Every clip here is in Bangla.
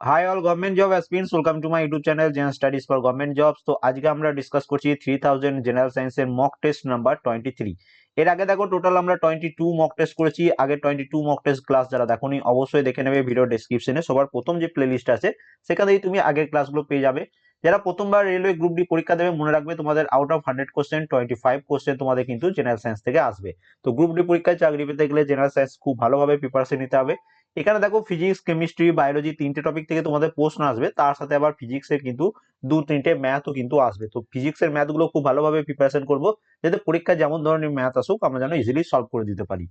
Hi all government job aspirants welcome to my YouTube channel general studies for government jobs তো আজকে আমরা ডিসকাস করছি থ্রি থাউজেন্ড জেনারেল সায়েন্সের mock test number twenty three এর আগে দেখো টোটাল আমরা টোয়েন্টি টু মক টেস্ট করেছি, আগে twenty two mock test class যারা দেখোনি অবশ্যই দেখে নেবে ভিডিও ডেসক্রিপশনে সবার প্রথম যে প্লে লিস্ট আছে সেখান তুমি আগের ক্লাসগুলো পেয়ে যাবে। যারা প্রথমবার রেলওয়ে গ্রুপ ডি পরীক্ষা দেবে, মনে রাখবে তোমাদের out of hundred question twenty five question তোমাদের কিন্তু জেনারেল সায়েন্স থেকে আসবে। তো গ্রুপ ডি পরীক্ষায় চাকরি পেতে গেলে জেনারেল সায়েন্স খুব ভালোভাবে প্রিপারেশন নিতে হবে। এখানে দেখো ফিজিক্স কেমিস্ট্রি বায়োলজি তিনটে টপিক থেকে তোমাদের প্রশ্ন আসবে। তার সাথে আবার ফিজিক্সের কিন্তু দু তিনটে ম্যাথও কিন্তু আসবে। তো ফিজিক্সের ম্যাথগুলো খুব ভালোভাবে প্রিপারেশন করব। যাতে পরীক্ষায় যেমন ধরনের ম্যাথ আসুক, আমরা যেন ইজিলি সলভ করে দিতে পারি।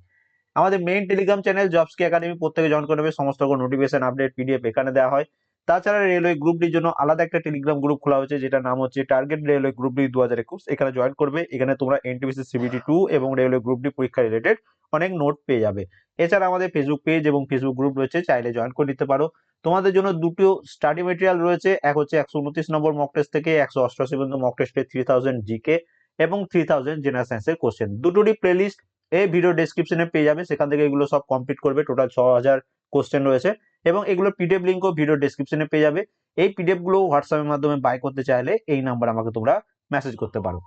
আমাদের মেইন টেলিগ্রাম চ্যানেল জবসকি একাডেমি প্রত্যেকে জয়েন করে নেবে। সমস্ত রকম নোটিফিকেশন আপডেট পিডিএফ এখানে দেওয়া হয়। তাছাড়া রেলওয়ে গ্রুপ ডির জন্য আলাদা একটা টেলিগ্রাম গ্রুপ খোলা হয়েছে যেটা নাম হচ্ছে টার্গেট রেলওয়ে গ্রুপ ডি দু হাজার একুশ। এখানে জয়েন করবে। এখানে তোমরা এনটিপিসি সিবিটি টু এবং রেলওয়ে গ্রুপ ডি পরীক্ষা রিলেটেড অনেক নোট পেয়ে যাবে। এছাড়া আমাদের ফেসবুক পেজ এবং ফেসবুক গ্রুপ রয়েছে, চাইলে জয়েন করে নিতে পারো। তোমাদের জন্য দুটো স্টাডি মেটেরিয়াল রয়েছে, এক হচ্ছে একশো উনত্রিশ নম্বর মক টেস্ট থেকে একশো অষ্টআশি পর্যন্ত মক টেস্টে থ্রি থাউজেন্ড জিকে এবং থ্রি থাউজেন্ড জেনারেল সায়েন্সের কোশ্চেন দুটোরই প্লেলিস্ট এই ভিডিও ডেসক্রিপশনে পেয়ে যাবে, সেখান থেকে এগুলো সব কমপ্লিট করবে। টোটাল ছ হাজার কোশ্চেন রয়েছে এবং এগুলো পিডিএফ লিঙ্কও ভিডিও ডেসক্রিপশনে পেয়ে যাবে। এই পিডিএফগুলো হোয়াটসঅ্যাপের মাধ্যমে বাই করতে চাইলে এই নাম্বার আমাকে তোমরা মেসেজ করতে পারো।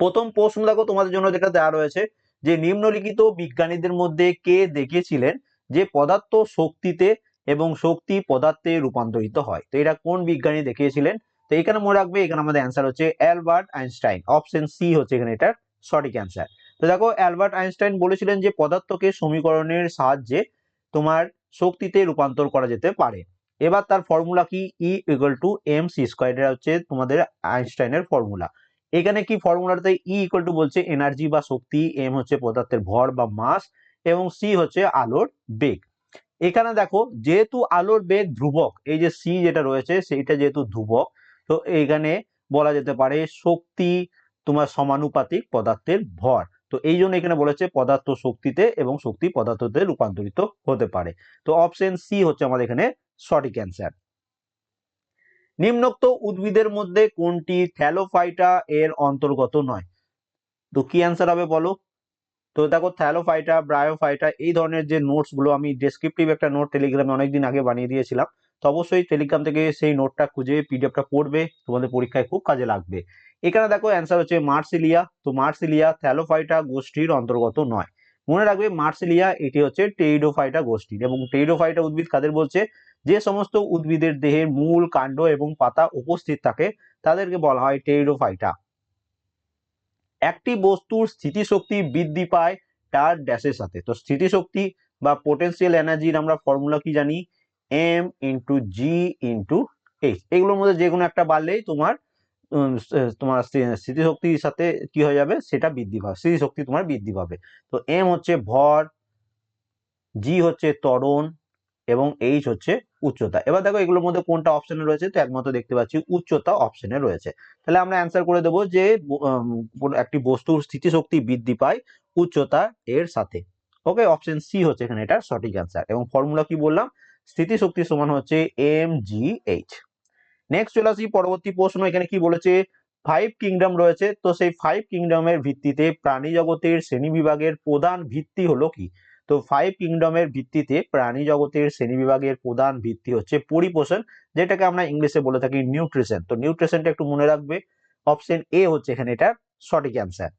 প্রথম প্রশ্ন দেখো, তোমাদের জন্য যেটা দেওয়া রয়েছে যে নিম্নলিখিত বিজ্ঞানীদের মধ্যে কে দেখিয়েছিলেন যে পদার্থ শক্তিতে এবং শক্তি পদার্থে রূপান্তরিত হয়? তো এটা কোন বিজ্ঞানী দেখিয়েছিলেন? তো এখানে মনে রাখবে, এখানে আমাদের অ্যান্সার হচ্ছে অ্যালবার্ট আইনস্টাইন। অপশন সি হচ্ছে এখানে এটার সঠিক অ্যান্সার তো দেখো, অ্যালবার্ট আইনস্টাইন বলেছিলেন যে পদার্থকে সমীকরণের সাহায্যে তোমার শক্তিতে রূপান্তর করা যেতে পারে। এবার তার ফর্মুলা কি? E equal to M C square এটা হচ্ছে তোমাদের আইনস্টাইনের ফর্মুলা এখানে কি ফর্মুলাটাতে ই ইকুয়াল টু বলছে এনার্জি বা শক্তি এম হচ্ছে পদার্থের ভর বা মাস এবং সি হচ্ছে আলোর বেগ। এখানে দেখো, যেহেতু আলোর বেগ ধ্রুবক, এই যে সি যেটা রয়েছে সেইটা যেহেতু ধ্রুবক, তো এখানে বলা যেতে পারে শক্তি তোমার সমানুপাতিক পদার্থের ভর। তো এই জন্য এখানে বলেছে পদার্থ শক্তিতে এবং শক্তি পদার্থতে রূপান্তরিত হতে পারে। তো অপশন সি হচ্ছে আমাদের এখানে সঠিক অ্যান্সার নিম্নোক্ত উদ্ভিদের মধ্যে কোনটি থ্যালোফাইটা এর অন্তর্গত নয়? তো কি অ্যান্সার হবে বলো? তো দেখো থ্যালোফাইটা, ব্রায়োফাইটা এই ধরনের যে নোটসগুলো আমি ডেসক্রিপটিভ একটা নোট টেলিগ্রামে অনেকদিন আগে বানিয়ে দিয়েছিলাম, তো অবশ্যই টেলিগ্রাম থেকে সেই নোটটা খুঁজে পিডিএফটা পড়বে, তোমাদের পরীক্ষায় খুব কাজে লাগবে। এখানে দেখো অ্যান্সার হচ্ছে মার্সিলিয়া, তো মার্সিলিয়া থ্যালোফাইটা গোষ্ঠীর অন্তর্গত নয়। মনে রাখবে মার্সিলিয়া এটি হচ্ছে টেইডোফাইটা গোষ্ঠীর এবং টেইডোফাইটা উদ্ভিদ কাদের বলছে? যে সমস্ত উদ্ভিদের দেহের মূল কাণ্ড এবং পাতা উপস্থিত থাকে, তাদেরকে বলা হয় টেইডোফাইটা একটি বস্তুর স্থিতিশক্তি বৃদ্ধি পায় তার ড্যাশের সাথে। তো স্থিতিশক্তি বা পোটেনশিয়াল এনার্জির আমরা ফর্মুলা কি জানি? M into G into H এগুলোর মধ্যে যে কোনো একটা বাড়লেই তোমার তোমার স্মৃতিশক্তির সাথে কি হয়ে যাবে? সেটা বৃদ্ধি পাবে স্মৃতিশক্তি তোমার বৃদ্ধি পাবে। তো এম হচ্ছে ভর জি হচ্ছে ত্বরণ এবং এইচ হচ্ছে উচ্চতা। এবার দেখো এগুলোর মধ্যে কোনটা অপশনে রয়েছে? তো একমাত্র দেখতে পাচ্ছি উচ্চতা অপশনে রয়েছে। তাহলে আমরা অ্যান্সার করে দেবো যে একটি বস্তুর স্থিতিশক্তি বৃদ্ধি পায় উচ্চতা এর সাথে। ওকে অপশন সি হচ্ছে এখানে এটার সঠিক অ্যান্সার এবং ফর্মুলা কি বললাম? স্থিতিশক্তি সমান হচ্ছে এম জি এইচ নেক্সট চলে আসি, পরবর্তী প্রশ্ন। এখানে কি বলেছে? ফাইভ কিংডম রয়েছে। তো সেই ফাইভ কিংডমের ভিত্তিতে প্রাণী জগতের শ্রেণি বিভাগের প্রধান ভিত্তি হলো কি? তো ফাইভ কিংডমের ভিত্তিতে প্রাণী জগতের শ্রেণীবিভাগের প্রধান ভিত্তি হচ্ছে পরিপোষণ, যেটাকে আমরা ইংলিশে বলে থাকি নিউট্রিশন তো নিউট্রিশনটা একটু মনে রাখবে অপশন এ হচ্ছে এখানে এটা সঠিক অ্যান্সার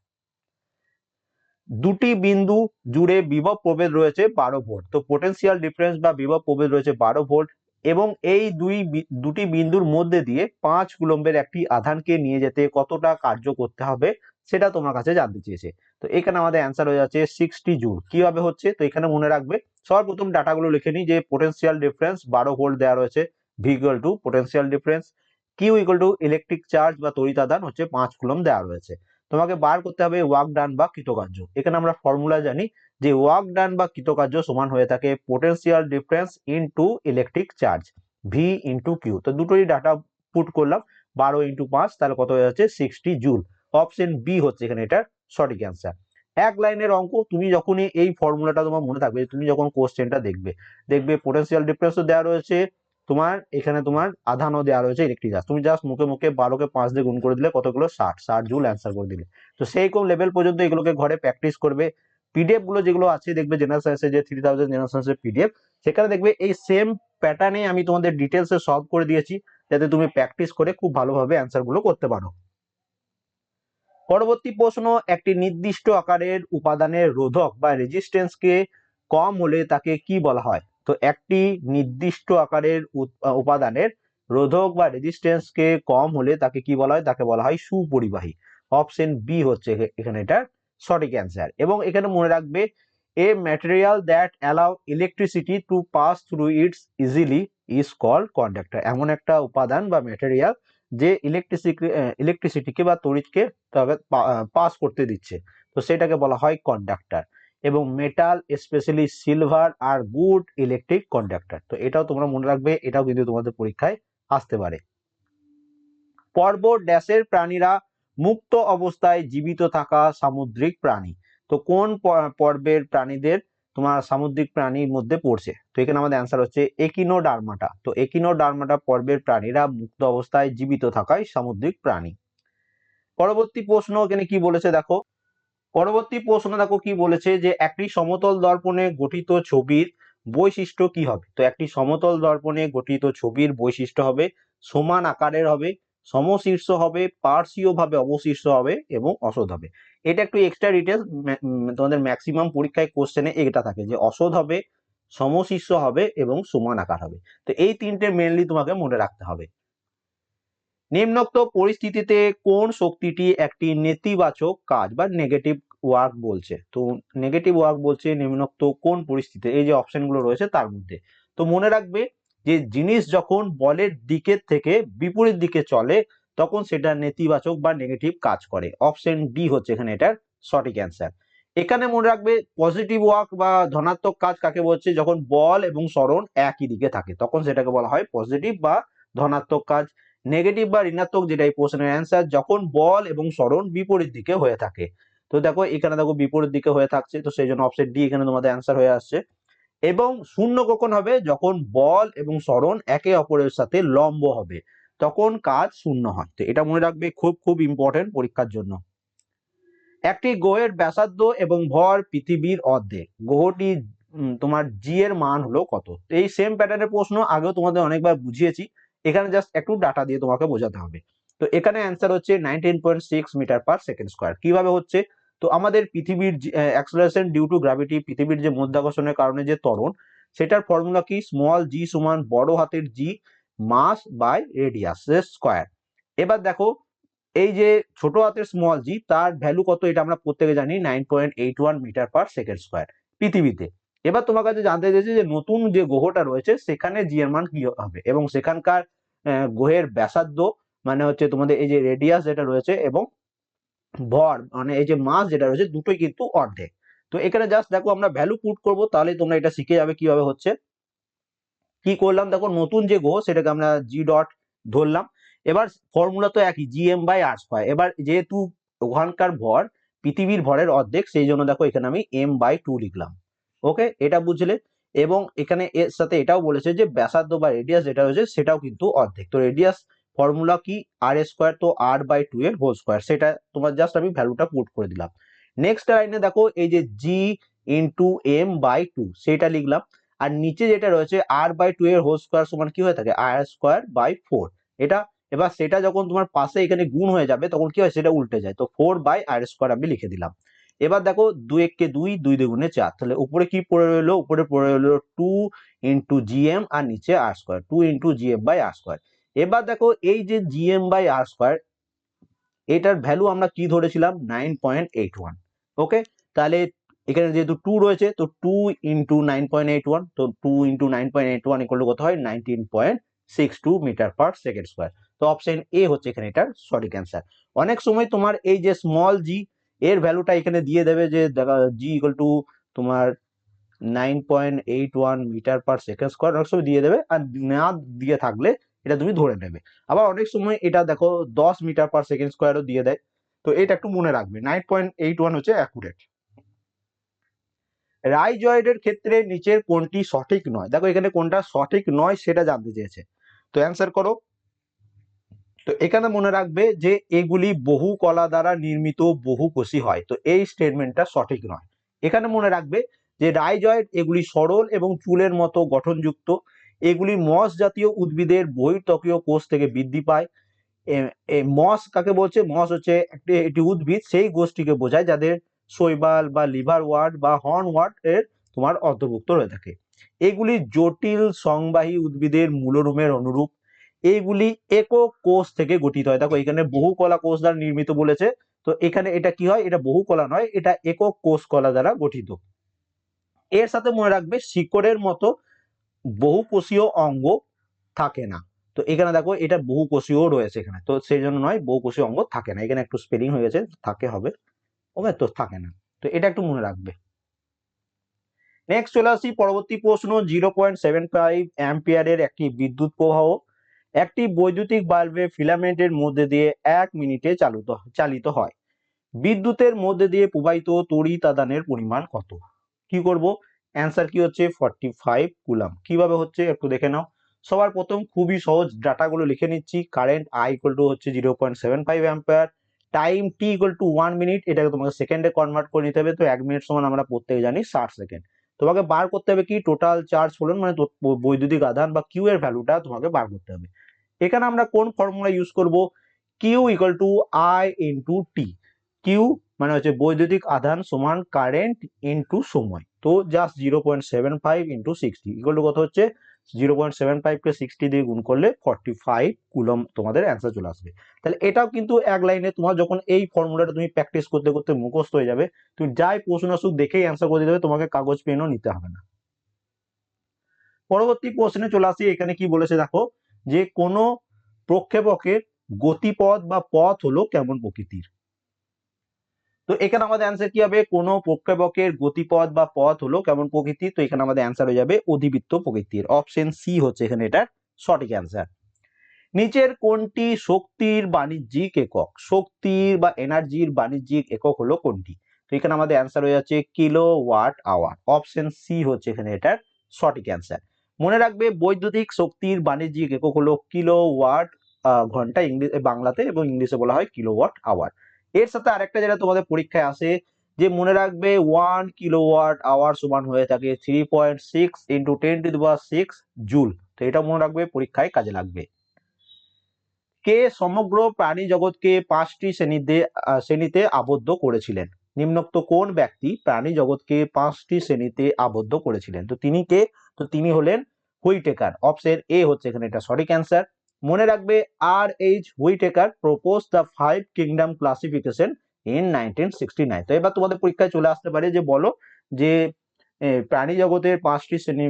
দুটি বিন্দু জুড়ে বিভব প্রভেদ রয়েছে বারো ভোল্ট, তো পোটেন্সিয়াল ডিফারেন্স বা বিভব প্রভেদ রয়েছে বারো ভোল্ট, এবং এই দুই দুটি বিন্দুর মধ্যে দিয়ে পাঁচ কুলম্বের একটি আধানকে নিয়ে যেতে কতটা কার্য করতে হবে সেটা তোমার কাছে জানতে চেয়েছে। তো এখানে আমাদের অ্যান্সার হয়ে যাচ্ছে সিক্সটি জুল কীভাবে হচ্ছে? তো এখানে মনে রাখবে, সর্বপ্রথম ডাটাগুলো লিখে নিই যে পোটেন্সিয়াল ডিফারেন্স বারো ভোল্ট দেওয়া রয়েছে V equal to potential difference Q equal to electric charge বা তড়িতাদান হচ্ছে পাঁচ কুলম দেওয়া রয়েছে। তোমাকে বার করতে হবে ওয়ার্ক ডান বা কৃতকার্য। এখানে আমরা ফর্মুলা জানি যে ওয়ার্ক ডান বা কৃতকার্য সমান হয়ে থাকে potential difference into electric charge V into Q তো দুটোই ডাটা পুট করলাম, বারো ইন্টু পাঁচ, তাহলে কত হয়ে যাচ্ছে? সিক্সটি জুল অপশন বি হচ্ছে এখানে এটার সঠিক অ্যান্সার এক লাইনের অঙ্ক, তুমি যখনই এই ফর্মুলাটা তোমার মনে থাকবে তুমি যখন কোশ্চেনটা দেখবে দেখবে পোটেন্সিয়াল ডিফারেন্সও দেওয়া রয়েছে, তোমার এখানে তোমার আধানও দেওয়া রয়েছে ইলেকট্রিক চার্জ তুমি জাস্ট মুখে মুখে বারোকে পাঁচ দিয়ে গুণ করে দিলে কতগুলো? ষাট। ষাট জুল অ্যান্সার করে দিলে। তো সেই কোন লেভেল পর্যন্ত এগুলোকে ঘরে প্র্যাকটিস করবে। পিডিএফগুলো যেগুলো আছে, দেখবে জেনারেল সায়েন্সের যে থ্রি থাউজেন্ড জেনারেল সায়েন্সের পিডিএফ সেখানে দেখবে এই সেম প্যাটার্নে আমি তোমাদের ডিটেলসে সলভ করে দিয়েছি, যাতে তুমি প্র্যাকটিস করে খুব ভালোভাবে অ্যান্সারগুলো করতে পারো। পরবর্তী প্রশ্ন, একটি নির্দিষ্ট আকারের উপাদানের রোধক বা রেজিস্ট্যান্সকে কম হলে তাকে কি বলা হয়? তো একটি নির্দিষ্ট আকারের উপাদানের রোধক বা রেজিস্ট্যান্সকে কম হলে তাকে কি বলা হয়? তাকে বলা হয় সুপরিবাহী। অপশন বি হচ্ছে এখে- এখানে এটা সঠিক অ্যান্সার এবং এখানে মনে রাখবে a material that allow electricity to pass through its easily is called conductor এমন একটা উপাদান বা ম্যাটেরিয়াল যে ইলেকট্রিসিটি ইলেকট্রিসিটিকে বা তড়িৎকে তবে পাস করতে দিচ্ছে। তো সেটাকে বলা হয় কন্ডাক্টর এবং metal specially silver are good electric conductor তো এটাও তোমরা মনে রাখবে, এটাও কিন্তু তোমাদের পরীক্ষায় আসতে পারে। পর্ব ড্যাশের প্রাণীরা মুক্ত অবস্থায় জীবিত থাকা সামুদ্রিক প্রাণী। তো কোন পর্বের প্রাণীদের তোমার সামুদ্রিক প্রাণীর মধ্যে পড়ছে। তো এখানে আমাদের অ্যান্সার হচ্ছে একিনোডার্মাটা তো একিনোডার্মাটা পর্বের প্রাণীরা মুক্ত অবস্থায় জীবিত থাকায় সামুদ্রিক প্রাণী। পরবর্তী প্রশ্ন এখানে কি বলেছে দেখো? পরবর্তী প্রশ্ন দেখো কি বলেছে যে একটি সমতল দর্পণে গঠিত ছবির বৈশিষ্ট্য কি হবে? তো একটি সমতল দর্পণে গঠিত ছবির বৈশিষ্ট্য হবে, সমান আকারের হবে সমশীর্ষ হবে পার্শ্বীয় ভাবে অবশীর্ষ হবে এবং অসদ হবে। এটা একটু এক্সট্রা ডিটেলস তোমাদের ম্যাক্সিমাম পরীক্ষায় কোশ্চেনে এটা থাকে যে অসদ হবে, সমশীর্ষ হবে এবং সমান আকার হবে। তো এই তিনটে মেনলি তোমাকে মনে রাখতে হবে। নিম্নোক্ত পরিস্থিতিতে কোন শক্তিটি একটি নেতিবাচক কাজ বা নেগেটিভ ওয়ার্ক বলছে? তো নেগেটিভ ওয়ার্ক বলছে নিম্নোক্ত কোন পরিস্থিতিতে? এই যে অপশনগুলো রয়েছে তার মধ্যে। তো মনে রাখবে যে জিনিস যখন বলের দিকের থেকে বিপরীত দিকে চলে, তখন সেটা নেতিবাচক বা নেগেটিভ কাজ করে। অপশন ডি হচ্ছে এখানে এটার সঠিক অ্যান্সার এখানে মনে রাখবে পজিটিভ ওয়ার্ক বা ধনাত্মক কাজ কাকে বলছে? যখন বল এবং স্মরণ একই দিকে থাকে, তখন সেটাকে বলা হয় পজিটিভ বা ধনাত্মক কাজ। নেগেটিভ বা ঋণাত্মক যেটা এই প্রশ্নের অ্যান্সার যখন বল এবং স্মরণ বিপরীত দিকে হয়ে থাকে। তো দেখো, এখানে দেখো বিপরীত দিকে হয়ে থাকছে, তো সেই জন্য অপশন ডি এখানে তোমাদের অ্যান্সার হয়ে আসছে। এবং শূন্য কখন হবে? যখন বল এবং সরণ একে অপরের সাথে লম্ব হবে, তখন কাজ শূন্য হয়। তো এটা মনে রাখবে খুব খুব ইম্পর্টেন্ট পরীক্ষার জন্য। একটি গ্রহের ব্যাসার্ধ এবং ভর পৃথিবীর অর্ধেক। গ্রহটি তোমার জি এর মান হলো কত? এই সেম প্যাটার্নের প্রশ্ন আগেও তোমাদের অনেকবার বুঝিয়েছি। এখানে জাস্ট একটু ডাটা দিয়ে তোমাকে বোঝাতে হবে। তো এখানে অ্যান্সার হচ্ছে nineteen point six metre per second square কীভাবে হচ্ছে? তো আমাদের পৃথিবীর অ্যাক্সেলারেশন ডিউ টু গ্র্যাভিটি পৃথিবীর যে মধ্যাকর্ষণের কারণে যে ত্বরণ, সেটার ফর্মুলা কি? স্মল জি সমান বড় হাতের G mass by radius square এবার দেখো, এই যে ছোট হাতের স্মল জি তার ভ্যালু কত? এটা আমরা প্রত্যেকে জানি nine point eight one metre per second square পৃথিবীতে। এবার তোমার কাছে জানতে চাইছে যে, নতুন যে গ্রহটা রয়েছে, সেখানে জি এর মান কি হবে? এবং সেখানকার গ্রহের ব্যাসার্ধ মানে হচ্ছে তোমাদের এই যে রেডিয়াস যেটা রয়েছে, এবং ভর মানে এই যে মাস যেটা রয়েছে, দুটোই কিন্তু অর্ধেক। তো এখানে জাস্ট দেখো আমরা ভ্যালু পুট করব তাহলে তোমরা এটা শিখে যাবে কীভাবে হচ্ছে। কি করলাম? দেখো নতুন যে গো সেটাকে আমরা জি ডট ধরলাম। এবার ফর্মুলা তো একই G M by R square এবার যেহেতু ওখানকার ভর, পৃথিবীর ভরের অর্ধেক, সেই জন্য দেখো এখানে আমি এম বাই টু লিখলাম। ওকে এটা বুঝলে? এবং এখানে এর সাথে এটাও বলেছে যে ব্যাসার্ধ বা রেডিয়াস যেটা রয়েছে, সেটাও কিন্তু অর্ধেক। তো রেডিয়াস ফর্মুলা কি? আর স্কোয়ার তো আর বাই টু এর হোল স্কোয়ার সেটা তোমার জাস্ট আমি ভ্যালুটা পুট করে দিলাম। নেক্সট লাইনে দেখো, এই যে G into M by two সেটা লিখলাম। আর নিচে যেটা রয়েছে আর বাই টু এর হোল স্কোয়ার সমান কি হয়ে থাকে? আর স্কোয়ার বাই ফোর এটা, এবার সেটা যখন তোমার পাশে এখানে গুণ হয়ে যাবে, তখন কি হয়? সেটা উল্টে যায়। তো ফোর বাই আর স্কোয়ার আমি লিখে দিলাম। এবার দেখো, দুই এককে দুই দুই দুগুণে চার। তাহলে উপরে কি পড়ে রইল? উপরে পড়ে রইল টু ইন্টু জিএম আর নিচে R square two into GM by R square এবার দেখো এই যে জিএম বাই আর স্কোয়ার এটার ভ্যালু আমরা কি ধরেছিলাম? Nine point eight one okay তাহলে এখানে যেহেতু টু রয়েছে, তো two into nine point eight one তো two into nine point eight one equal কত হয়? Nineteen point six two metre per second square তো অপশন এ হচ্ছে এখানে এটার সঠিক অ্যান্সার অনেক সময় তোমার এই যে স্মল জি এর ভ্যালুটা এখানে দিয়ে দেবে যে জি ইকুয়াল টু তোমার nine point eight one metre per second square অনেক সময় দিয়ে দেবে। আর না দিয়ে থাকলে এটা তুমি ধরে নেবে। আবার অনেক সময় এটা দেখো দশ মিটার পার সেকেন্ড স্কোয়ারও দিয়ে দেয়। তো এটা একটু মনে রাখবে। নাইন পয়েন্ট এইট ওয়ান হচ্ছে অ্যাকুরেট রাইজয়েডের ক্ষেত্রে নিচের কোনটি সঠিক নয়। দেখো এখানে কোনটা সঠিক নয় সেটা জানতে চেয়েছে। তো অ্যান্সার করো। তো এখানে মনে রাখবে যে এগুলি বহু কলা দ্বারা নির্মিত বহু কোষী হয়। তো এই স্টেটমেন্টটা সঠিক নয়। এখানে মনে রাখবে যে রাইজয়েড এগুলি সরল এবং চুলের মতো গঠনযুক্ত। এগুলি মস জাতীয় উদ্ভিদের বহির্ত্বকীয় কোষ থেকে বৃদ্ধি পায়। মস কাকে বলছে? মস হচ্ছে একটি একটি উদ্ভিদ, সেই গোষ্ঠীকে বোঝায় যাদের শৈবাল বা লিভার ওয়ার্ড বা হর্ন ওয়ার্ড এর তোমার অন্তর্ভুক্ত হয়ে থাকে। এগুলি জটিল সংবাহী উদ্ভিদের মূলরূপের অনুরূপ। এইগুলি একক কোষ থেকে গঠিত হয়। দেখো, এখানে বহু কলা কোষ দ্বারা নির্মিত বলেছে। তো এখানে এটা কি হয়? এটা বহু কলা নয়, এটা একক কোষ কলা দ্বারা গঠিত। এর সাথে মনে রাখবে শিকড়ের মতো বহুকোষীয় অঙ্গ থাকে না। তো এখানে দেখো, এটা বহুকোষীয় রয়েছে এখানে। তো সেই জন্য নয়, বহুকোষীয় অঙ্গ থাকে না। এখানে একটু স্পেলিং হয়ে গেছে, থাকে হবে। ওকে, তো থাকে না। তো এটা একটু মনে রাখবে। নেক্সট চলে আসি, পরবর্তী প্রশ্ন জিরো পয়েন্ট সেভেন ফাইভ অ্যাম্পিয়ারের একটি বিদ্যুৎ প্রবাহ একটি বৈদ্যুতিক বাল্বে ফিলামেন্টের মধ্যে দিয়ে এক মিনিটে চালিত চালিত হয়। বিদ্যুতের মধ্যে দিয়ে প্রবাহিত তড়িৎ আদানের পরিমাণ কত? কি করব? অ্যান্সার কি হচ্ছে? Forty five coulomb. কীভাবে হচ্ছে? একটু দেখে নাও। সবার প্রথম খুবই সহজ ডাটাগুলো লিখে নিচ্ছি। কারেন্ট আই ইকুয়াল টু হচ্ছে zero point seven five ampere time T equal to one minute এটাকে তোমাকে সেকেন্ডে কনভার্ট করে নিতে হবে। তো এক মিনিট সমান আমরা প্রত্যেকে জানি ষাট সেকেন্ড তোমাকে বার করতে হবে কি? টোটাল চার্জ হলেন মানে বৈদ্যুতিক আধান বা কিউ এর ভ্যালুটা তোমাকে বার করতে হবে। এখানে আমরা কোন ফর্মুলা ইউজ করব? Q equal to I into T Q মানে হচ্ছে বৈদ্যুতিক আধান সমান কারেন্ট ইন্টু সময়। তো just zero point seven five into sixty equal to কত হচ্ছে? জিরো পয়েন্ট সেভেন ফাইভকে সিক্সটি দিয়ে গুণ করলে ফর্টি ফাইভ কুলম তোমাদের অ্যান্সার চলে আসবে। তাহলে এটাও কিন্তু এক লাইনে তোমার যখন এই ফর্মুলাটা তুমি প্র্যাকটিস করতে করতে মুখস্থ হয়ে যাবে, তুমি যাই প্রশ্ন আসুক দেখেই অ্যান্সার করে দিতে হবে তোমাকে কাগজ পেনও নিতে হবে না। পরবর্তী প্রশ্নে চলে আসি, এখানে কি বলেছে দেখো? যে কোনো প্রক্ষেপকের গতিপথ বা পথ হলো কেমন প্রকৃতির। তো এখানে আমাদের অ্যান্সার কি হবে? কোনো প্রক্ষেপকের গতিপথ বা পথ হলো কেমন প্রকৃতির তো এখানে আমাদের অ্যান্সার হয়ে যাবে অধিবৃত্ত প্রকৃতির। অপশন সি হচ্ছে এখানে এটার সঠিক অ্যান্সার নিচের কোনটি শক্তির বাণিজ্যিক একক? শক্তির বা এনার্জির বাণিজ্যিক একক হলো কোনটি? তো এখানে আমাদের অ্যান্সার হয়ে যাচ্ছে kilowatt hour option C হচ্ছে এখানে এটার সঠিক অ্যান্সার মনে রাখবে বৈদ্যুতিক শক্তির বাণিজ্যিক একক হলো কিলো ওয়াট ঘণ্টা ইংলিশ বাংলাতে এবং ইংলিশে বলা হয় কিলো ওয়াট আওয়ার এর সাথে আরেকটা যেটা তোমাদের পরীক্ষায় আসে, যে মনে রাখবে ওয়ান কিলোওয়াট আওয়ার সমান হয়ে থাকে three point six into ten to the six joule তো এটা মনে রাখবে পরীক্ষায় কাজে লাগবে। কে সমগ্র প্রাণী জগৎকে পাঁচটি শ্রেণীতে শ্রেণীতে আবদ্ধ করেছিলেন? নিম্নোক্ত কোন ব্যক্তি প্রাণী জগৎকে পাঁচটি শ্রেণীতে আবদ্ধ করেছিলেন? তো তিনি কে? তো তিনি হলেন হুইটেকার অপশন এ হচ্ছে এখানে এটা, সঠিক অ্যান্সার মনে রাখবে R H Whittaker propose the five kingdom classification in nineteen sixty nine তো এবার তোমাদের পরীক্ষায় চলে আসতে পারে যে বলো যে প্রাণী জগতের পাঁচটি শ্রেণি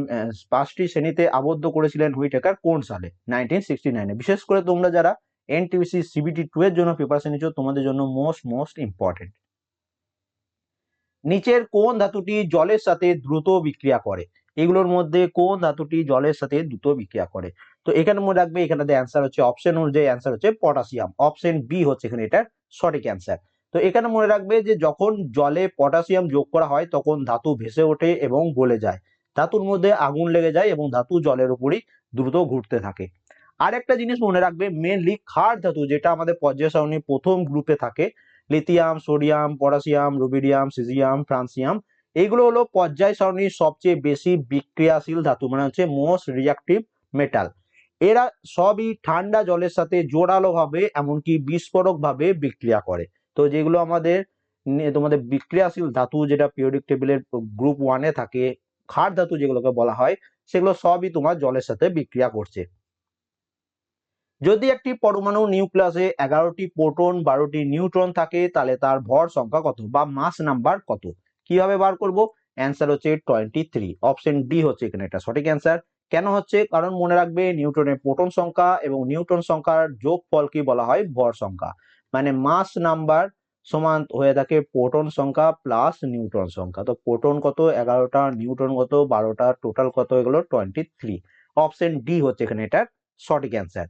পাঁচটি শ্রেণীতে আবদ্ধ করেছিলেন হুইটেকার কোন সালে? নাইনটিন সিক্সটি নাইনে বিশেষ করে তোমরা যারা এনটিপিসি সিবিটি টু এর জন্য প্রিপারেশন নিচ্ছ তোমাদের জন্য মোস্ট মোস্ট ইম্পর্টেন্ট নিচের কোন ধাতুটি জলের সাথে দ্রুত বিক্রিয়া করে? এগুলোর মধ্যে কোন ধাতুটি জলের সাথে দ্রুত বিক্রিয়া করে? তো এখানে মনে রাখবে, এখানে অ্যান্সার হচ্ছে অপশন অনুযায়ী অ্যান্সার হচ্ছে পটাশিয়াম অপশন বি হচ্ছে এখানে এটার সঠিক অ্যান্সার তো এখানে মনে রাখবে যে যখন জলে পটাশিয়াম যোগ করা হয়, তখন ধাতু ভেসে ওঠে এবং গলে যায়। ধাতুর মধ্যে আগুন লেগে যায় এবং ধাতু জলের উপরই দ্রুত ঘুরতে থাকে। আর একটা জিনিস মনে রাখবে মেনলি ক্ষার ধাতু, যেটা আমাদের পর্যায় প্রথম গ্রুপে থাকে lithium sodium potassium rubidium caesium francium এইগুলো হলো পর্যায় সারণীর সবচেয়ে বেশি বিক্রিয়াশীল ধাতু মানে হচ্ছে মোস্ট রিয়াক্টিভ মেটাল এরা সবই ঠান্ডা জলের সাথে জোরালো ভাবে এমনকি বিস্ফোরক ভাবে বিক্রিয়া করে। তো যেগুলো আমাদের তোমাদের বিক্রিয়াশীল ধাতু, যেটা পিরিয়ডিক টেবিলের গ্রুপ ওয়ানে থাকে, ক্ষার ধাতু যেগুলোকে বলা হয়, সেগুলো সবই তোমার জলের সাথে বিক্রিয়া করছে। যদি একটি পরমাণু নিউক্লিয়াসে এগারোটি প্রোটন, বারোটি নিউট্রন থাকে, তাহলে তার ভর সংখ্যা কত বা মাস নাম্বার কত? কীভাবে বার করব? অ্যান্সার হচ্ছে টোয়েন্টি থ্রি অপশন ডি হচ্ছে এখানে এটা সঠিক অ্যান্সার। কেন হচ্ছে? কারণ মনে রাখবে নিউটনের প্রোটন সংখ্যা এবং নিউটন সংখ্যার যোগফলকে বলা হয়? ভর সংখ্যা। মানে মাস নাম্বার সমান হয়ে থাকে প্রোটন সংখ্যা প্লাস নিউটন সংখ্যা। তো প্রোটন কত? এগারোটা, নিউটন কত? বারোটা, টোটাল কত? এগুলো টোয়েন্টি থ্রি অপশন ডি হচ্ছে এখানে এটার সঠিক অ্যান্সার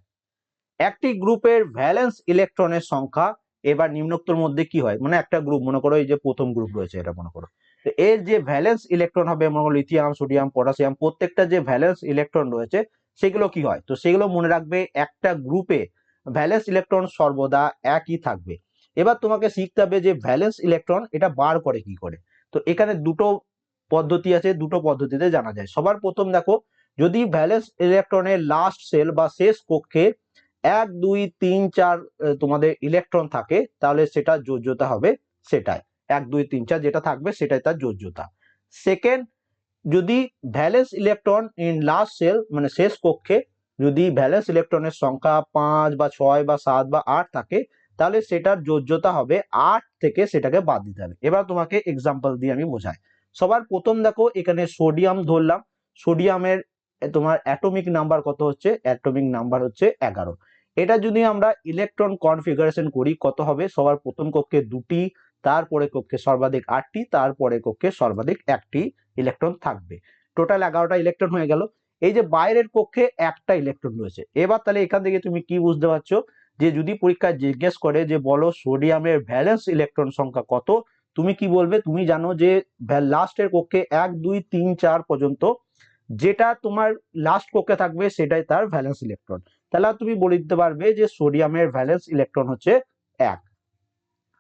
একটি গ্রুপের ভ্যালেন্স ইলেকট্রনের সংখ্যা, এবার নিম্নোক্তর মধ্যে কি হয়? মানে একটা গ্রুপ, মনে করো এই যে প্রথম গ্রুপ রয়েছে, এটা মনে করো। তো এর যে ভ্যালেন্স ইলেকট্রন হবে মনে করো লিথিয়াম সোডিয়াম পটাশিয়াম প্রত্যেকটা যে ভ্যালেন্স ইলেকট্রন রয়েছে, সেগুলো কি হয়? তো সেগুলো মনে রাখবে, একটা গ্রুপে ভ্যালেন্স ইলেকট্রন সর্বদা একই থাকবে। এবার তোমাকে শিখতে হবে যে ভ্যালেন্স ইলেকট্রন এটা বার করে কি করে? তো এখানে দুটো পদ্ধতি আছে, দুটো পদ্ধতিতে জানা যায়। সবার প্রথম দেখো, যদি ভ্যালেন্স ইলেকট্রনের লাস্ট সেল বা শেষ কক্ষে এক, দুই, তিন, চার তোমাদের ইলেকট্রন থাকে, তাহলে সেটা যোজ্যতা হবে সেটাই। এক, দুই, তিন, চার যেটা থাকবে সেটাই তার যোজ্যতা। সেকেন্ড যদি valence electron in last shell মানে শেষ কক্ষে যদি ভ্যালেন্স ইলেকট্রনের সংখ্যা পাঁচ বা ছয় বা সাত বা আট থাকে, তাহলে সেটার যোজ্যতা হবে আট থেকে সেটাকে বাদ দিতে হবে। এবার তোমাকে এক্সাম্পল দিয়ে আমি বোঝাই। সবার প্রথম দেখো, এখানে সোডিয়াম ধরলাম। সোডিয়ামের তোমার অ্যাটমিক নাম্বার কত হচ্ছে? অ্যাটমিক নাম্বার হচ্ছে এগারো। এটা যদি আমরা ইলেকট্রন কনফিগারেশন করি, কত হবে? সবার প্রথম কক্ষে দুটি তারপরে কক্ষে সর্বাধিক আটটি তারপরে কক্ষে সর্বাধিক একটি ইলেকট্রন থাকবে। টোটাল এগারোটা ইলেকট্রন হয়ে গেল। এই যে বাইরের কক্ষে একটা ইলেকট্রন রয়েছে। এবার তাহলে এখান থেকে তুমি কি বুঝতে পারছ? যে যদি পরীক্ষায় জিজ্ঞেস করে যে বলো সোডিয়ামের ভ্যালেন্স ইলেকট্রন সংখ্যা কত, তুমি কি বলবে? তুমি জানো যে লাস্টের কক্ষে এক, দুই, তিন, চার পর্যন্ত যেটা তোমার লাস্ট কক্ষে থাকবে সেটাই তার ভ্যালেন্স ইলেকট্রন তাহলে তুমি বলে দিতে পারবে যে সোডিয়ামের ভ্যালেন্স ইলেকট্রন হচ্ছে এক।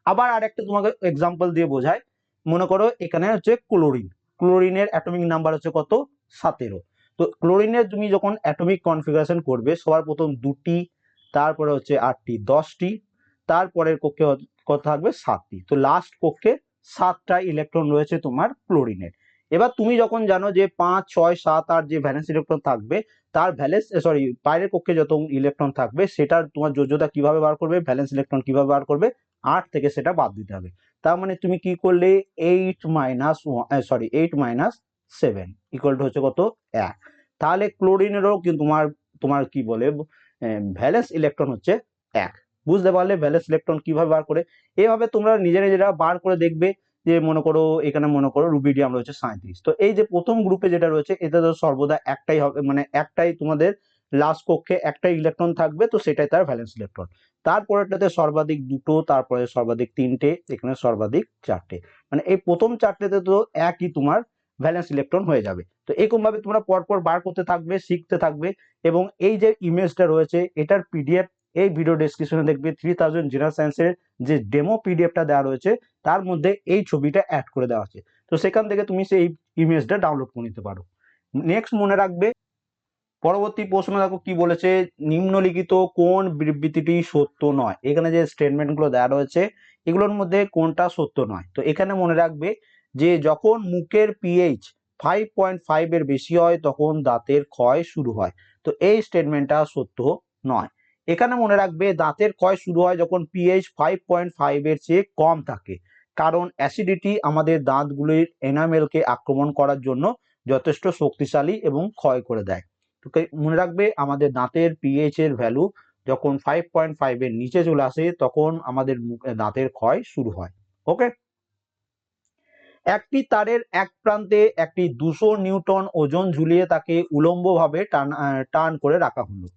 আবার আরেকটা তোমাকে এক্সাম্পল দিয়ে বোঝায়। মনে করো এখানে হচ্ছে ক্লোরিন ক্লোরিনের অ্যাটমিক নাম্বার হচ্ছে কত? সতেরো। তো ক্লোরিনের তুমি যখন অ্যাটমিক কনফিগারেশন করবে, সবার প্রথম দুটি, তারপরে হচ্ছে আটটি, দশটি, তারপরের কক্ষে কত থাকবে? সাতটি। তো লাস্ট কক্ষে সাতটা ইলেকট্রন রয়েছে তোমার ক্লোরিনের এবার তুমি যখন জানো যে পাঁচ, ছয়, সাত, আট যে ভ্যালেন্স ইলেকট্রন থাকবে, তার ভ্যালেন্স সরি বাইরের কক্ষে যত ইলেকট্রন থাকবে, সেটার তোমার যোজ্যতা কীভাবে বার করবে? ভ্যালেন্স ইলেকট্রন কীভাবে বার করবে? আট থেকে সেটা বাদ দিতে হবে। তার মানে তুমি কি করলে? Eight minus sorry eight minus seven equal হচ্ছে কত? এক। তাহলে ক্লোরিনেরও কিন্তু তোমার তোমার কি বলে ভ্যালেন্স ইলেকট্রন হচ্ছে এক। বুঝতে পারলে ভ্যালেন্স ইলেকট্রন কীভাবে বার করে? এভাবে তোমরা নিজেরা নিজেরা বার করে দেখবে যে মনে করো, এখানে মনে করো রুবিডিয়াম রয়েছে সাঁত্রিশ তো এই যে প্রথম গ্রুপে যেটা রয়েছে এটা তো সর্বদা একটাই হবে মানে একটাই তোমাদের লাস্ট কক্ষে একটা ইলেকট্রন থাকবে, তো সেটাই তার ভ্যালেন্স ইলেকট্রন তারপরেরটাতে সর্বাধিক দুটো, তারপরে সর্বাধিক তিনটে, এখানে সর্বাধিক চারটে। মানে এই প্রথম চারটেতে তো একই তোমার ভ্যালেন্স ইলেকট্রন হয়ে যাবে। তো এরকম ভাবে তোমরা পরপর বার করতে থাকবে, শিখতে থাকবে এবং এই যে ইমেজটা রয়েছে, এটার পিডিএফ এই ভিডিও ডেসক্রিপশনে দেখবে থ্রি থাউজেন্ড জেনারেল সায়েন্সের যে ডেমো পিডিএফটা দেওয়া রয়েছে, তার মধ্যে এই ছবিটা অ্যাড করে দেওয়া আছে। তো সেখান থেকে তুমি সেই ইমেজটা ডাউনলোড করে নিতে পারো। নেক্সট মনে রাখবে পরবর্তী প্রশ্ন দেখো কি বলেছে, নিম্নলিখিত কোন বিবৃতিটি সত্য নয়? এখানে যে স্টেটমেন্টগুলো দেওয়া রয়েছে, এগুলোর মধ্যে কোনটা সত্য নয়? তো এখানে মনে রাখবে যে যখন মুখের পিএইচ ফাইভ পয়েন্ট ফাইভ এর বেশি হয়, তখন দাঁতের ক্ষয় শুরু হয়। তো এই স্টেটমেন্টটা সত্য নয়। এখানে মনে রাখবে দাঁতের ক্ষয় শুরু হয় যখন পিএইচ ফাইভ পয়েন্ট ফাইভ এর চেয়ে কম থাকে। কারণ অ্যাসিডিটি আমাদের দাঁতগুলির এনামেলকে আক্রমণ করার জন্য যথেষ্ট শক্তিশালী এবং ক্ষয় করে দেয়। মনে রাখবে আমাদের দাঁতের পিএইচ এর ভ্যালু যখন ফাইভ পয়েন্ট ফাইভ এর নিচে চলে আসে তখন আমাদের দাঁতের ক্ষয় শুরু হয় ওকে একটি তারের এক প্রান্তে একটি দুশো নিউটন ওজন ঝুলিয়ে তাকে উলম্বভাবে টান টান করে রাখা হলো।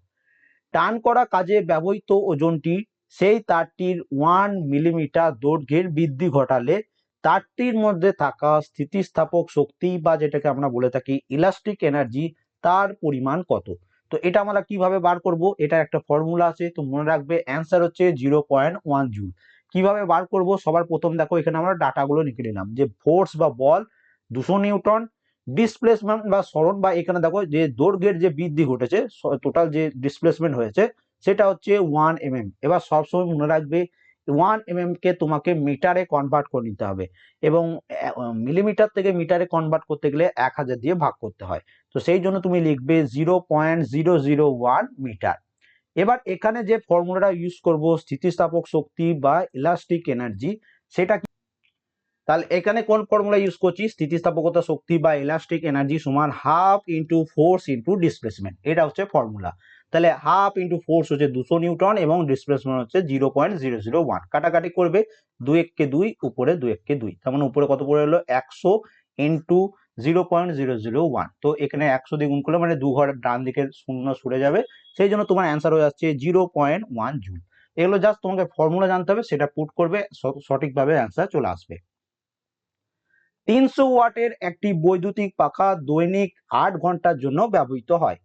টান করা কাজে ব্যবহৃত ওজনটি সেই তারটির ওয়ান মিলিমিটার দৈর্ঘ্যের বৃদ্ধি ঘটালে তারটির মধ্যে থাকা স্থিতিস্থাপক শক্তি বা যেটাকে আমরা বলে থাকি ইলাস্টিক এনার্জি তার পরিমাণ কত? তো এটা আমরা কীভাবে বার করব? এটা একটা ফর্মুলা আছে, তো মনে রাখবে অ্যান্সার হচ্ছে জিরো পয়েন্ট ওয়ান জুল কীভাবে বার করব? সবার প্রথম দেখো, এখানে আমরা ডাটাগুলো লিখে নিলাম। যে ফোর্স বা বল দুশো নিউটন ডিসপ্লেসমেন্ট বা সরণ বা এখানে দেখো যে দৈর্ঘ্যের যে বৃদ্ধি ঘটেছে টোটাল যে ডিসপ্লেসমেন্ট হয়েছে, সেটা হচ্ছে ওয়ান এম এম এবার সবসময় মনে রাখবে ওয়ান এম কে তোমাকে মিটারে কনভার্ট করে নিতে হবে এবং মিলিমিটার থেকে মিটারে কনভার্ট করতে গেলে এক হাজার দিয়ে ভাগ করতে হয়। তো সেই জন্য তুমি লিখবে zero point zero zero one metre এবার এখানে যে ফর্মুলাটা ইউজ করব, স্থিতিস্থাপক শক্তি বা ইলাস্টিক এনার্জি সেটা তাহলে এখানে কোন ফর্মুলা ইউজ করছি? স্থিতিস্থাপকতা শক্তি বা ইলাস্টিক এনার্জি সমান half into force into displacement এটা হচ্ছে ফর্মুলা তাহলে হাফ ইন্টু ফোর্স হচ্ছে দুশো নিউটন এবং ডিসপ্লেসমেন্ট হচ্ছে zero point zero zero one কাটাকাটি করবে দুই এককে দুই, উপরে দুই এককে দুই। তার মানে উপরে কত পড়ে হলো একশো into zero point zero zero one তো এখানে একশো দিয়ে গুণ করলে মানে দু ঘর ডান দিকের শূন্য সরে যাবে। সেই জন্য তোমার অ্যান্সার হয়ে যাচ্ছে জিরো পয়েন্ট ওয়ান জুল এগুলো জাস্ট তোমাকে ফর্মুলা জানতে হবে, সেটা পুট করবে সঠিকভাবে অ্যান্সার চলে আসবে। তিনশো ওয়াটের একটি বৈদ্যুতিক পাখা দৈনিক আট ঘণ্টার জন্য ব্যবহৃত হয়।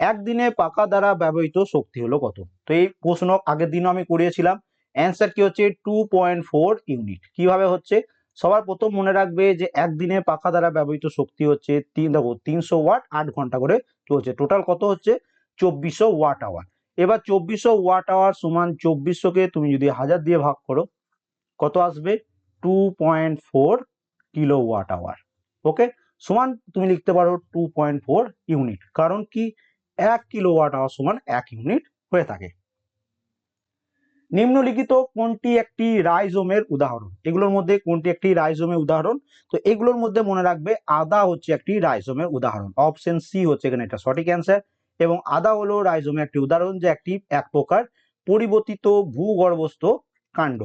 একদিনে পাখা দ্বারা ব্যবহৃত শক্তি হলো কত? তো এই প্রশ্ন আগের দিনও আমি করিয়েছিলাম। অ্যান্সার কি হচ্ছে? টু পয়েন্ট ফোর ইউনিট কীভাবে হচ্ছে? সবার প্রথম মনে রাখবে যে একদিনে পাখা দ্বারা ব্যবহৃত শক্তি হচ্ছে তিন, দেখো, তিনশো ওয়াট আট ঘণ্টা করে চলছে। টোটাল কত হচ্ছে? চব্বিশশো ওয়াট আওয়ার এবার চব্বিশশো ওয়াট আওয়ার সমান চব্বিশশোকে তুমি যদি হাজার দিয়ে ভাগ করো, কত আসবে? Two point four kilowatt hour okay সমান তুমি লিখতে পারো টু পয়েন্ট ফোর ইউনিট কারণ কি? এক কিলো ওয়াট আওয়ার সমান এক ইউনিট হয়ে থাকে। নিম্নলিখিত কোনটি একটি রাইজোমের উদাহরণ? এগুলোর মধ্যে কোনটি একটি রাইজোমের উদাহরণ? তো এগুলোর মধ্যে মনে রাখবে আদা হচ্ছে একটি রাইজোমের উদাহরণ। অপশন সি হচ্ছে এখানে এটা সঠিক অ্যান্সার এবং আদা হলো রাইজোমের একটি উদাহরণ যে একটি এক প্রকার পরিবর্তিত ভূগর্ভস্থ কাণ্ড।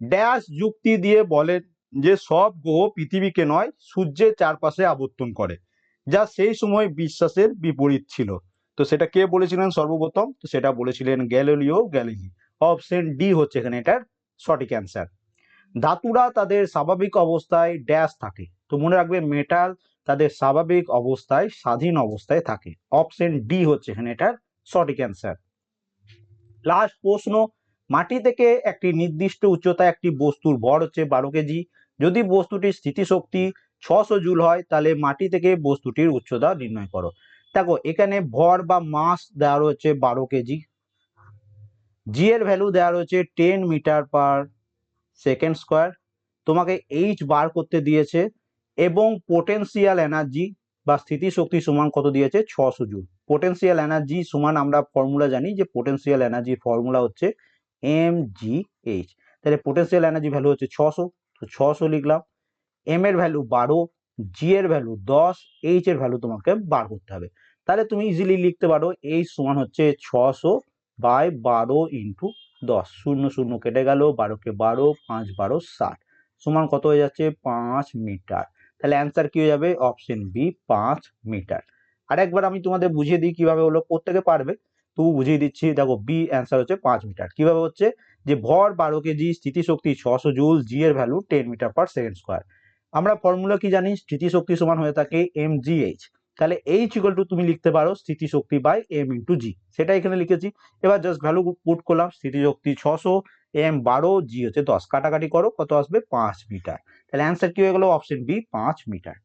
ড্যাশ যুক্তি দিয়ে বলেন যে সব গ্রহ পৃথিবীকে নয়, সূর্যের চারপাশে আবর্তন করে, যা সেই সময় বিশ্বাসের বিপরীত ছিল। তো সেটা কে বলেছিলেন সর্বপ্রথম? তো সেটা বলেছিলেন গ্যালিলিও গ্যালিলি। অপশন ডি হচ্ছে এখানে এটার সঠিক অ্যান্সার। ধাতুরা তাদের স্বাভাবিক অবস্থায় ড্যাশ থাকে। তো মনে রাখবে মেটাল তাদের স্বাভাবিক অবস্থায়, স্বাধীন অবস্থায় থাকে। অপশন ডি হচ্ছে এখানে এটার সঠিক অ্যান্সার। লাস্ট প্রশ্ন, মাটি থেকে একটি নির্দিষ্ট উচ্চতায় একটি বস্তুর ভর হচ্ছে বারো কেজি। যদি বস্তুটির স্থিতিশক্তি ছশো জুল হয়, তাহলে মাটি থেকে বস্তুটির উচ্চতা নির্ণয় করো। দেখো, এখানে ভর বা মাস দেওয়া রয়েছে বারো কেজি। জি এর ভ্যালু দেওয়া রয়েছে ten metre per second square তোমাকে এইচ বার করতে দিয়েছে এবং পোটেন্সিয়াল এনার্জি বা স্থিতিশক্তি সমান কত দিয়েছে? ছশো জুল। পোটেন্সিয়াল এনার্জি সমান আমরা ফর্মুলা জানি যে পোটেন্সিয়াল এনার্জির ফর্মুলা হচ্ছে এম জি এইচ তাহলে পোটেন্সিয়াল এনার্জি ভ্যালু হচ্ছে ছশো, তো ছশো লিখলাম। এম এর ভ্যালু বারো জি এর ভ্যালু দশ এইচ এর ভ্যালু তোমাকে বার করতে হবে। তাহলে তুমি ইজিলি লিখতে পারো এইচ সমান হচ্ছে ছশো বাই বারো ইন্টু দশ। শূন্য শূন্য কেটে গেল, বারোকে বারো, পাঁচ, বারো, ষাট। সমান কত হয়ে যাচ্ছে? পাঁচ মিটার তাহলে অ্যান্সার কি হয়ে যাবে? অপশন বি পাঁচ মিটার আর একবার আমি তোমাদের বুঝিয়ে দিই কীভাবে হলো প্রত্যেকে পারবে। তবু বুঝিয়ে দিচ্ছি, দেখো বি অ্যান্সার হচ্ছে পাঁচ মিটার কীভাবে হচ্ছে? যে ভর বারো কেজি, স্থিতিশক্তি ছশো জুল জি এর value ten metre per second square আমরা ফর্মুলা কি জানি? স্থিতিশক্তি সমান হয়ে থাকে এম জি এইচ তাহলে এইচ ইকুয়াল টু তুমি লিখতে পারো স্থিতিশক্তি বাই এম ইন্টু জি সেটা এখানে লিখেছি। এবার জাস্ট ভ্যালু পুট করলাম, স্থিতিশক্তি ছশো এম বারো জি হচ্ছে দশ। কাটাকাটি করো, কত আসবে? পাঁচ মিটার। তাহলে অ্যান্সার কি হয়ে গেলো? অপশন বি পাঁচ মিটার।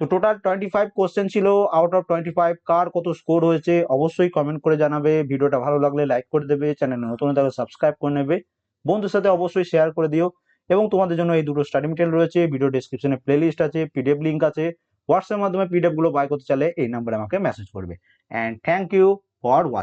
তো টোটাল টোয়েন্টি ফাইভ কোশ্চেন ছিল আউট অফ টোয়েন্টি ফাইভ কার কত স্কোর হয়েছে? অবশ্যই কমেন্ট করে জানাবে। ভিডিওটা ভালো লাগলে লাইক করে দেবে। চ্যানেলে নতুন থাকলে সাবস্ক্রাইব করে নেবে। বন্ধুর সাথে অবশ্যই শেয়ার করে দিও। এবং তোমাদের জন্য এই দুটো স্টাডি মেটেরিয়াল রয়েছে। ভিডিও ডিসক্রিপশনে প্লেলিস্ট আছে পিডিএফ লিঙ্ক আছে। হোয়াটসঅ্যাপের মাধ্যমে পিডিএফগুলো বাই করতে চাইলে এই নাম্বারে আমাকে মেসেজ করবে। And thank you for watching